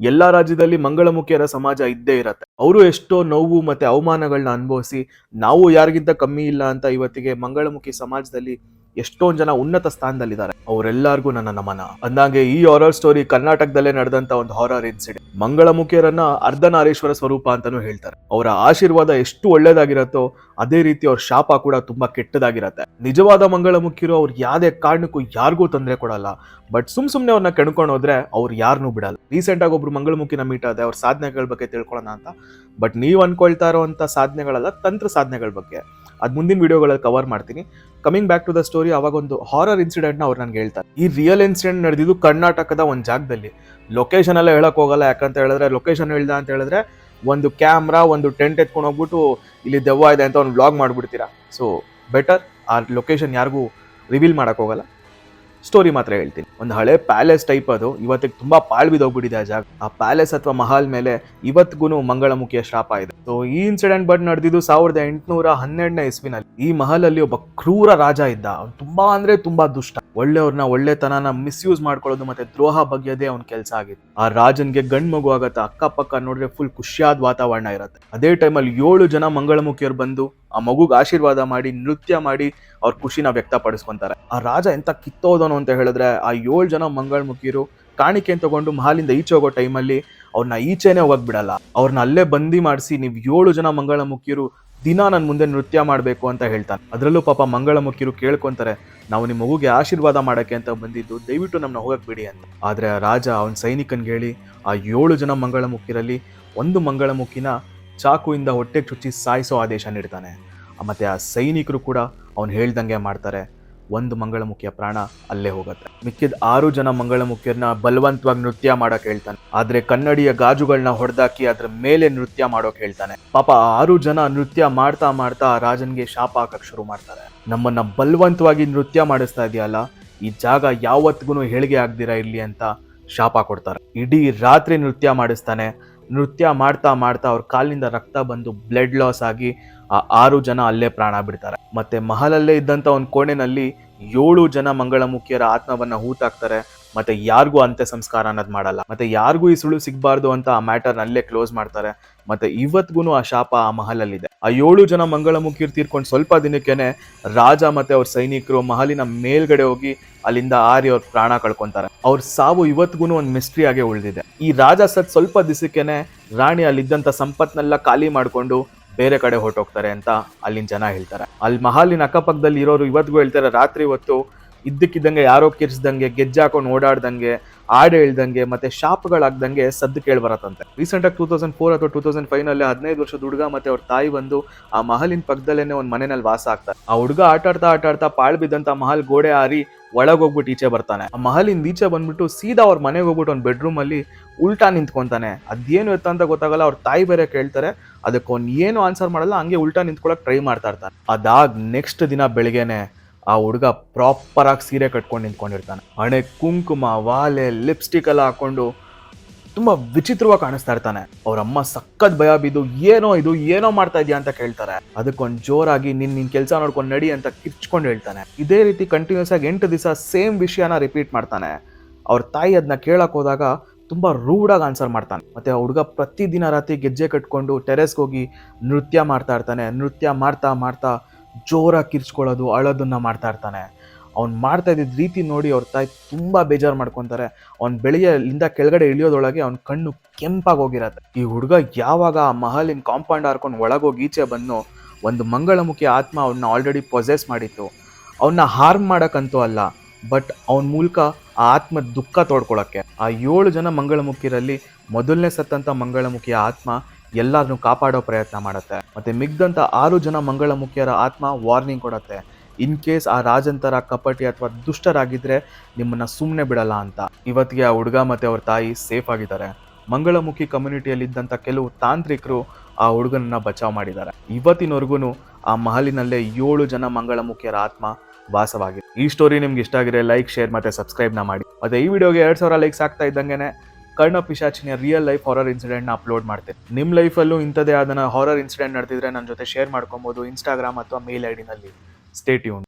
ಎಲ್ಲಾ ರಾಜ್ಯದಲ್ಲಿ ಮಂಗಳಮುಖಿಯರ ಸಮಾಜ ಇದ್ದೇ ಇರತ್ತೆ. ಅವರು ಎಷ್ಟೋ ನೋವು ಮತ್ತೆ ಅವಮಾನಗಳನ್ನ ಅನುಭವಿಸಿ, ನಾವು ಯಾರಿಗಿಂತ ಕಮ್ಮಿ ಇಲ್ಲ ಅಂತ ಇವತ್ತಿಗೆ ಮಂಗಳಮುಖಿ ಸಮಾಜದಲ್ಲಿ ಎಷ್ಟೊಂದ್ ಜನ ಉನ್ನತ ಸ್ಥಾನದಲ್ಲಿದ್ದಾರೆ. ಅವರೆಲ್ಲರಿಗೂ ನನ್ನ ನಮನ. ಅಂದಾಗೆ ಈ ಹಾರರ್ ಸ್ಟೋರಿ ಕರ್ನಾಟಕದಲ್ಲೇ ನಡೆದಂತ ಒಂದು ಹಾರರ್ ಇನ್ಸಿಡೆಂಟ್ ಮಂಗಳಮುಖಿಯರನ್ನ ಅರ್ಧನಾರೇಶ್ವರ ಸ್ವರೂಪ ಅಂತಾನೂ ಹೇಳ್ತಾರೆ. ಅವರ ಆಶೀರ್ವಾದ ಎಷ್ಟು ಒಳ್ಳೇದಾಗಿರತ್ತೋ, ಅದೇ ರೀತಿ ಅವ್ರ ಶಾಪ ಕೂಡ ತುಂಬಾ ಕೆಟ್ಟದಾಗಿರತ್ತೆ. ನಿಜವಾದ ಮಂಗಳಮುಖಿಯರು ಅವ್ರು ಯಾವ್ದೇ ಕಾರಣಕ್ಕೂ ಯಾರಿಗೂ ತೊಂದರೆ ಕೊಡಲ್ಲ. ಬಟ್ ಸುಮ್ ಸುಮ್ನೆ ಅವ್ರನ್ನ ಕೆಣ್ಕೊಂಡು ಹೋದ್ರೆ ಅವ್ರು ಯಾರನ್ನೂ ಬಿಡಲ್ಲ. ರೀಸೆಂಟ್ ಆಗಿ ಒಬ್ರು ಮಂಗಳಮುಖಿನ ಮೀಟ್ ಆದ, ಅವ್ರ ಸಾಧನೆಗಳ ಬಗ್ಗೆ ತಿಳ್ಕೊಳ್ಳೋಣ ಅಂತ. ಬಟ್ ನೀವ್ ಅನ್ಕೊಳ್ತಾ ಇರೋಂಥ ಸಾಧನೆಗಳಲ್ಲ, ತಂತ್ರ ಸಾಧನೆಗಳ ಬಗ್ಗೆ. ಅದ್ ಮುಂದಿನ ವಿಡಿಯೋಗಳಲ್ಲಿ ಕವರ್ ಮಾಡ್ತೀನಿ. Coming back to the story ಅವಾಗ ಒಂದು ಹಾರರ್ ಇನ್ಸಿಡೆಂಟ್ನ ಅವ್ರು ನನಗೆ ಹೇಳ್ತಾರೆ. ಈ ರಿಯಲ್ ಇನ್ಸಿಡೆಂಟ್ ನಡೆದಿದ್ದು ಕರ್ನಾಟಕದ ಒಂದು ಜಾಗದಲ್ಲಿ. ಲೊಕೇಶನ್ ಎಲ್ಲ ಹೇಳಕ್ ಹೋಗಲ್ಲ, ಯಾಕಂತ ಹೇಳಿದ್ರೆ ಲೊಕೇಶನ್ ಹೇಳ್ದ ಅಂತ ಹೇಳಿದ್ರೆ ಒಂದು ಕ್ಯಾಮ್ರಾ ಒಂದು ಟೆಂಟ್ ಎತ್ಕೊಂಡು ಹೋಗ್ಬಿಟ್ಟು ಇಲ್ಲಿ ದೆವ್ವ ಇದೆ ಅಂತ ಒಂದು ಬ್ಲಾಗ್ ಮಾಡಿಬಿಡ್ತೀರಾ. ಸೊ ಬೆಟರ್ ಆ ಲೊಕೇಶನ್ ಯಾರಿಗೂ ರಿವೀಲ್ ಮಾಡಕ್ ಹೋಗಲ್ಲ. ಸ್ಟೋರಿ ಮಾತ್ರ ಹೇಳ್ತೀನಿ. ಒಂದು ಹಳೆ ಪ್ಯಾಲೇಸ್ ಟೈಪ್ ಅದು. ಇವತ್ತಿಗೆ ತುಂಬಾ ಪಾಳ್ ಬಿದ್ದೋಗ್ಬಿಟ್ಟಿದೆ ಆ ಜಾಗ. ಆ ಪ್ಯಾಲೇಸ್ ಅಥವಾ ಮಹಲ್ ಮೇಲೆ ಇವತ್ತಿಗೂ ಮಂಗಳಮುಖಿಯ ಶಾಪ ಇದೆ. ಸೊ ಈ ಇನ್ಸಿಡೆಂಟ್ ಬಟ್ ನಡೆದಿದ್ದು ಸಾವಿರದ ಎಂಟುನೂರ ಹನ್ನೆರಡನೇ ಇಸ್ವಿನಲ್ಲಿ. ಈ ಮಹಲಲ್ಲಿ ಒಬ್ಬ ಕ್ರೂರ ರಾಜ ಇದ್ದ. ಅವ್ನು ತುಂಬಾ ಅಂದ್ರೆ ತುಂಬಾ ದುಷ್ಟ. ಒಳ್ಳೆಯವ್ರನ್ನ ಒಳ್ಳೆತನನ ಮಿಸ್ಯೂಸ್ ಮಾಡ್ಕೊಳ್ಳೋದು ಮತ್ತೆ ದ್ರೋಹ ಬಗೆಯದೇ ಅವ್ನ ಕೆಲಸ ಆಗಿತ್ತು ಆ ರಾಜನ್ಗೆ ಗಂಡ್ ಮಗು ಆಗತ್ತೆ. ಅಕ್ಕಪಕ್ಕ ನೋಡಿದ್ರೆ ಫುಲ್ ಖುಷಿಯಾದ ವಾತಾವರಣ ಇರುತ್ತೆ. ಅದೇ ಟೈಮಲ್ಲಿ ಏಳು ಜನ ಮಂಗಳಮುಖಿಯರು ಬಂದು ಆ ಮಗುಗೆ ಆಶೀರ್ವಾದ ಮಾಡಿ, ನೃತ್ಯ ಮಾಡಿ ಅವ್ರ ಖುಷಿನ ವ್ಯಕ್ತಪಡಿಸ್ಕೊಂತಾರೆ. ಆ ರಾಜ ಎಂತ ಕಿತ್ತೋದನು ಅಂತ ಹೇಳಿದ್ರೆ, ಆ ಏಳು ಜನ ಮಂಗಳಮುಖಿಯರು ಕಾಣಿಕೆ ತಗೊಂಡು ಮಹಾಲಿಂದ ಈಚೆ ಹೋಗೋ ಟೈಮಲ್ಲಿ ಅವ್ರನ್ನ ಈಚೆನೆ ಹೋಗಕ್ ಬಿಡಲ್ಲ. ಅವ್ರನ್ನ ಅಲ್ಲೇ ಬಂದಿ ಮಾಡಿಸಿ ನೀವು ಏಳು ಜನ ಮಂಗಳಮುಖಿಯರು ದಿನ ನನ್ನ ಮುಂದೆ ನೃತ್ಯ ಮಾಡಬೇಕು ಅಂತ ಹೇಳ್ತಾನೆ. ಅದರಲ್ಲೂ ಪಾಪ ಮಂಗಳಮುಖಿಯರು ಕೇಳ್ಕೊಂತಾರೆ, ನಾವು ನಿಮ್ಮ ಮಗುಗೆ ಆಶೀರ್ವಾದ ಮಾಡಕ್ಕೆ ಅಂತ ಬಂದಿದ್ದು, ದಯವಿಟ್ಟು ನಮ್ಮನ್ನ ಹೋಗಕ್ಕೆ ಬಿಡಿ ಅಂತ. ಆದ್ರೆ ರಾಜ ಅವನ ಸೈನಿಕನ್ಗೆ ಹೇಳಿ ಆ ಏಳು ಜನ ಮಂಗಳಮುಖಿರಲ್ಲಿ ಒಂದು ಮಂಗಳಮುಖಿನ ಚಾಕುವಿಂದ ಹೊಟ್ಟೆಗೆ ಚುಚ್ಚಿ ಸಾಯಿಸೋ ಆದೇಶ ನೀಡ್ತಾನೆ. ಮತ್ತೆ ಆ ಸೈನಿಕರು ಕೂಡ ಅವನು ಹೇಳ್ದಂಗೆ ಮಾಡ್ತಾರೆ. ಒಂದು ಮಂಗಳಮುಖಿಯ ಪ್ರಾಣ ಅಲ್ಲೇ ಹೋಗುತ್ತೆ. ಮಿಕ್ಕಿದ ಆರು ಜನ ಮಂಗಳಮುಖಿಯನ್ನ ಬಲವಂತವಾಗಿ ನೃತ್ಯ ಮಾಡೋಕೆ ಹೇಳ್ತಾನೆ. ಆದ್ರೆ ಕನ್ನಡಿಯ ಗಾಜುಗಳನ್ನ ಹೊಡೆದಾಕಿ ಅದ್ರ ಮೇಲೆ ನೃತ್ಯ ಮಾಡೋಕ್ ಹೇಳ್ತಾನೆ. ಪಾಪ ಆರು ಜನ ನೃತ್ಯ ಮಾಡ್ತಾ ಮಾಡ್ತಾ ರಾಜನ್ಗೆ ಶಾಪ ಹಾಕಕ್ ಶುರು ಮಾಡ್ತಾರೆ. ನಮ್ಮನ್ನ ಬಲವಂತವಾಗಿ ನೃತ್ಯ ಮಾಡಿಸ್ತಾ ಇದೆಯಲ್ಲ, ಈ ಜಾಗ ಯಾವತ್ತಿಗೂ ಹೇಳಿಗೆ ಆಗ್ದಿರ ಇರ್ಲಿ ಅಂತ ಶಾಪ ಕೊಡ್ತಾರೆ. ಇಡೀ ರಾತ್ರಿ ನೃತ್ಯ ಮಾಡಿಸ್ತಾನೆ. ನೃತ್ಯ ಮಾಡ್ತಾ ಮಾಡ್ತಾ ಅವ್ರ ಕಾಲಿನಿಂದ ರಕ್ತ ಬಂದು ಬ್ಲಡ್ ಲಾಸ್ ಆಗಿ ಆ ಆರು ಜನ ಅಲ್ಲೇ ಪ್ರಾಣ ಬಿಡ್ತಾರೆ. ಮತ್ತೆ ಮಹಲಲ್ಲೇ ಇದ್ದಂತ ಒಂದು ಕೋಣೆನಲ್ಲಿ ಏಳು ಜನ ಮಂಗಳಮುಖಿಯರ ಆತ್ಮವನ್ನ ಹೂತಾಕ್ತಾರೆ. ಮತ್ತೆ ಯಾರಿಗೂ ಅಂತ್ಯ ಸಂಸ್ಕಾರ ಅನ್ನೋದು ಮಾಡಲ್ಲ. ಮತ್ತೆ ಯಾರಿಗೂ ಈ ಸುಳ್ಳು ಸಿಗಬಾರ್ದು ಅಂತ ಆ ಮ್ಯಾಟರ್ ಅಲ್ಲೇ ಕ್ಲೋಸ್ ಮಾಡ್ತಾರೆ. ಮತ್ತೆ ಇವತ್ಗೂ ಆ ಶಾಪ ಆ ಮಹಲಲ್ಲಿದೆ. ಆ ಏಳು ಜನ ಮಂಗಳಮುಖಿಯರು ತೀರ್ಕೊಂಡು ಸ್ವಲ್ಪ ದಿನಕ್ಕೇನೆ ರಾಜ ಮತ್ತೆ ಅವ್ರ ಸೈನಿಕರು ಮಹಲಿನ ಮೇಲ್ಗಡೆ ಹೋಗಿ ಅಲ್ಲಿಂದ ಆರಿ ಅವ್ರ ಪ್ರಾಣ ಕಳ್ಕೊಂತಾರೆ. ಅವ್ರ ಸಾವು ಇವತ್ಗೂ ಒಂದು ಮಿಸ್ಟ್ರಿ ಆಗೇ ಉಳಿದಿದೆ. ಈ ರಾಜ ಸತ್ ಸ್ವಲ್ಪ ದಿವಸಕ್ಕೇನೆ ರಾಣಿ ಅಲ್ಲಿದ್ದಂತ ಸಂಪತ್ನೆಲ್ಲ ಖಾಲಿ ಮಾಡ್ಕೊಂಡು ಬೇರೆ ಕಡೆ ಹೊರಟೋಗ್ತಾರೆ ಅಂತ ಅಲ್ಲಿನ ಜನ ಹೇಳ್ತಾರೆ. ಅಲ್ಲಿ ಮಹಾಲಿನ ಅಕ್ಕಪಕ್ಕದಲ್ಲಿ ಇರೋರು ಇವತ್ತಿಗೂ ಹೇಳ್ತಾರೆ, ರಾತ್ರಿ ಹೊತ್ತು ಇದ್ದಕ್ಕಿದ್ದಂಗೆ ಯಾರೋ ಕಿರ್ಸ್ದಂಗೆ ಗೆಜ್ಜೆ ಹಾಕೊಂಡು ಓಡಾಡ್ದಂಗೆ, ಹಾಡು ಹೇಳ್ದಂಗೆ, ಮತ್ತೆ ಶಾಪ್ಗಳಾಗ್ದಂಗೆ ಸದ್ದು ಕೇಳಿ ಬರತ್ತಂತೆ. ರೀಸೆಂಟ್ ಆಗಿ ಟೂ ತೌಸಂಡ್ ಫೋರ್ ಅಥವಾ ಟೂ ತೌಸಂಡ್ ಫೈವ್ನಲ್ಲಿ ಹದಿನೈದು ವರ್ಷದ ಹುಡುಗ ಮತ್ತೆ ಅವ್ರ ತಾಯಿ ಬಂದು ಆ ಮಹಲಿನ ಪಕ್ಕದಲ್ಲೇನೆ ಒಂದು ಮನೆಯಲ್ಲಿ ವಾಸ ಆಗ್ತಾರೆ ಆ ಹುಡುಗ ಆಟಾಡ್ತಾ ಆಟಾಡ್ತಾ ಪಾಳ್ ಬಿದ್ದಂತ ಮಹಲ್ ಗೋಡೆ ಹಾರಿ ಒಳಗ್ ಹೋಗ್ಬಿಟ್ಟು ಈಚೆ ಬರ್ತಾನೆ. ಆ ಮಹಲಿನ ಈಚೆ ಬಂದ್ಬಿಟ್ಟು ಸೀದಾ ಅವ್ರ ಮನೆಗೆ ಹೋಗ್ಬಿಟ್ಟು ಒಂದು ಬೆಡ್ರೂಮ್ ಅಲ್ಲಿ ಉಲ್ಟಾ ನಿಂತ್ಕೊಂತಾನೆ. ಅದೇನು ಎತ್ತ ಅಂತ ಗೊತ್ತಾಗಲ್ಲ, ಅವ್ರ ತಾಯಿ ಬೇರೆ ಕೇಳ್ತಾರೆ. ಅದಕ್ಕೆ ಅವ್ನು ಏನು ಆನ್ಸರ್ ಮಾಡಲ್ಲ, ಹಂಗೆ ಉಲ್ಟಾ ನಿಂತ್ಕೊಳಕ್ ಟ್ರೈ ಮಾಡ್ತಾ ಇರ್ತಾನೆ. ಅದಾಗ್ ನೆಕ್ಸ್ಟ್ ದಿನ ಬೆಳಿಗ್ಗೆನೆ ಆ ಹುಡುಗ ಪ್ರಾಪರ್ ಆಗಿ ಸೀರೆ ಕಟ್ಕೊಂಡು ನಿಂತ್ಕೊಂಡಿರ್ತಾನೆ. ಹಣೆ ಕುಂಕುಮ, ವಾಲೆ ಲಿಪ್ಸ್ಟಿಕ್ ಎಲ್ಲ ಹಾಕೊಂಡು ತುಂಬ ವಿಚಿತ್ರವಾಗಿ ಕಾಣಿಸ್ತಾ ಇರ್ತಾನೆ. ಅವ್ರ ಅಮ್ಮ ಸಖತ್ ಭಯ ಬಿದ್ದು, ಏನೋ ಇದು, ಏನೋ ಮಾಡ್ತಾ ಇದೆಯಾ? ಅಂತ ಕೇಳ್ತಾರೆ. ಅದಕ್ಕೊಂದು ಜೋರಾಗಿ ನಿನ್ ನಿನ್ ಕೆಲಸ ನೋಡ್ಕೊಂಡು ನಡಿ ಅಂತ ಕಿರ್ಚ್ಕೊಂಡು ಹೇಳ್ತಾನೆ. ಇದೇ ರೀತಿ ಕಂಟಿನ್ಯೂಸ್ ಆಗಿ ಎಂಟು ದಿವಸ ಸೇಮ್ ವಿಷಯನ ರಿಪೀಟ್ ಮಾಡ್ತಾನೆ. ಅವ್ರ ತಾಯಿ ಅದನ್ನ ಕೇಳಕ್ ಹೋದಾಗ ತುಂಬಾ ರೂಡಾಗಿ ಆನ್ಸರ್ ಮಾಡ್ತಾನೆ. ಮತ್ತೆ ಆ ಹುಡುಗ ಪ್ರತಿದಿನ ರಾತ್ರಿ ಗೆಜ್ಜೆ ಕಟ್ಕೊಂಡು ಟೆರೆಸ್ಗೆ ಹೋಗಿ ನೃತ್ಯ ಮಾಡ್ತಾ ಇರ್ತಾನೆ. ನೃತ್ಯ ಮಾಡ್ತಾ ಮಾಡ್ತಾ ಜೋರಾಗಿ ಕಿರ್ಚ್ಕೊಳ್ಳೋದು, ಅಳೋದನ್ನ ಮಾಡ್ತಾ ಇರ್ತಾನೆ. ಅವ್ನು ಮಾಡ್ತಾ ಇದ್ದಿದ್ದ ರೀತಿ ನೋಡಿ ಅವ್ರ ತಾಯಿ ತುಂಬ ಬೇಜಾರು ಮಾಡ್ಕೊತಾರೆ. ಅವ್ನ ಬೆಳೆಯಿಂದ ಕೆಳಗಡೆ ಇಳಿಯೋದೊಳಗೆ ಅವ್ನ ಕಣ್ಣು ಕೆಂಪಾಗಿ ಹೋಗಿರತ್ತೆ. ಈ ಹುಡುಗ ಯಾವಾಗ ಆ ಮಹಲಿನ ಕಾಂಪೌಂಡ್ ಹಾರ್ಕೊಂಡು ಒಳಗೋಗಿ ಈಚೆ ಬಂದು ಒಂದು ಮಂಗಳಮುಖಿ ಆತ್ಮ ಅವನ್ನ ಆಲ್ರೆಡಿ ಪೊಸೆಸ್ ಮಾಡಿತ್ತು. ಅವನ್ನ ಹಾರ್ಮ್ ಮಾಡೋಕ್ಕಂತೂ ಅಲ್ಲ ಬಟ್ ಅವನ ಮೂಲಕ ಆ ಆತ್ಮ ದುಃಖ ತೋಡ್ಕೊಳ್ಳೋಕ್ಕೆ ಆ ಏಳು ಜನ ಮಂಗಳಮುಖಿರಲ್ಲಿ ಮೊದಲನೇ ಸತ್ತಂಥ ಮಂಗಳಮುಖಿಯ ಆತ್ಮ ಎಲ್ಲಾರನ್ನೂ ಕಾಪಾಡೋ ಪ್ರಯತ್ನ ಮಾಡುತ್ತೆ. ಮತ್ತೆ ಮಿಗ್ದಂತ ಆರು ಜನ ಮಂಗಳಮುಖಿಯರ ಆತ್ಮ ವಾರ್ನಿಂಗ್ ಕೊಡತ್ತೆ. ಇನ್ ಕೇಸ್ ಆ ರಾಜಂತರ ಕಪಟಿ ಅಥವಾ ದುಷ್ಟರಾಗಿದ್ರೆ ನಿಮ್ಮನ್ನ ಸುಮ್ಮನೆ ಬಿಡಲ್ಲ ಅಂತ. ಇವತ್ತಿಗೆ ಆ ಹುಡುಗ ಮತ್ತೆ ಅವ್ರ ತಾಯಿ ಸೇಫ್ ಆಗಿದ್ದಾರೆ. ಮಂಗಳಮುಖಿ ಕಮ್ಯುನಿಟಿಯಲ್ಲಿ ಇದ್ದಂತ ಕೆಲವು ತಾಂತ್ರಿಕರು ಆ ಹುಡುಗನನ್ನ ಬಚಾವ್ ಮಾಡಿದ್ದಾರೆ. ಇವತ್ತಿನವರೆಗೂ ಆ ಮಹಲಿನಲ್ಲೇ ಏಳು ಜನ ಮಂಗಳಮುಖಿಯರ ಆತ್ಮ ವಾಸವಾಗಿದೆ. ಈ ಸ್ಟೋರಿ ನಿಮ್ಗೆ ಇಷ್ಟ ಆಗಿದ್ರೆ ಲೈಕ್ ಶೇರ್ ಮತ್ತೆ ನ ಮಾಡಿ. ಮತ್ತೆ ಈ ವಿಡಿಯೋಗೆ ಎರಡ್ ಸಾವಿರ ಲೈಕ್ಸ್ ಆಗ್ತಾ ಇದ್ದಂಗೆನೆ ಕರ್ಣ ಪಿಶಾಚಿನ ರಿಯಲ್ ಲೈಫ್ ಹಾರರ್ ಇನ್ಸಿಡೆಂಟ್ನ ಅಪ್ಲೋಡ್ ಮಾಡ್ತೇನೆ ನಿಮ್ಮ ಲೈಫಲ್ಲೂ ಇಂಥದೇ ಆದನ ಹಾರರ್ ಇನ್ಸಿಡೆಂಟ್ ನಡೆದಿದ್ರೆ ನನ್ನ ಜೊತೆ ಶೇರ್ ಮಾಡ್ಕೊಬೋದು ಇನ್ಸ್ಟಾಗ್ರಾಮ್ ಅಥವಾ ಮೇಲ್ ಐ ಡಿನಲ್ಲಿ ಸ್ಟೇಟ್ ಯೂನ್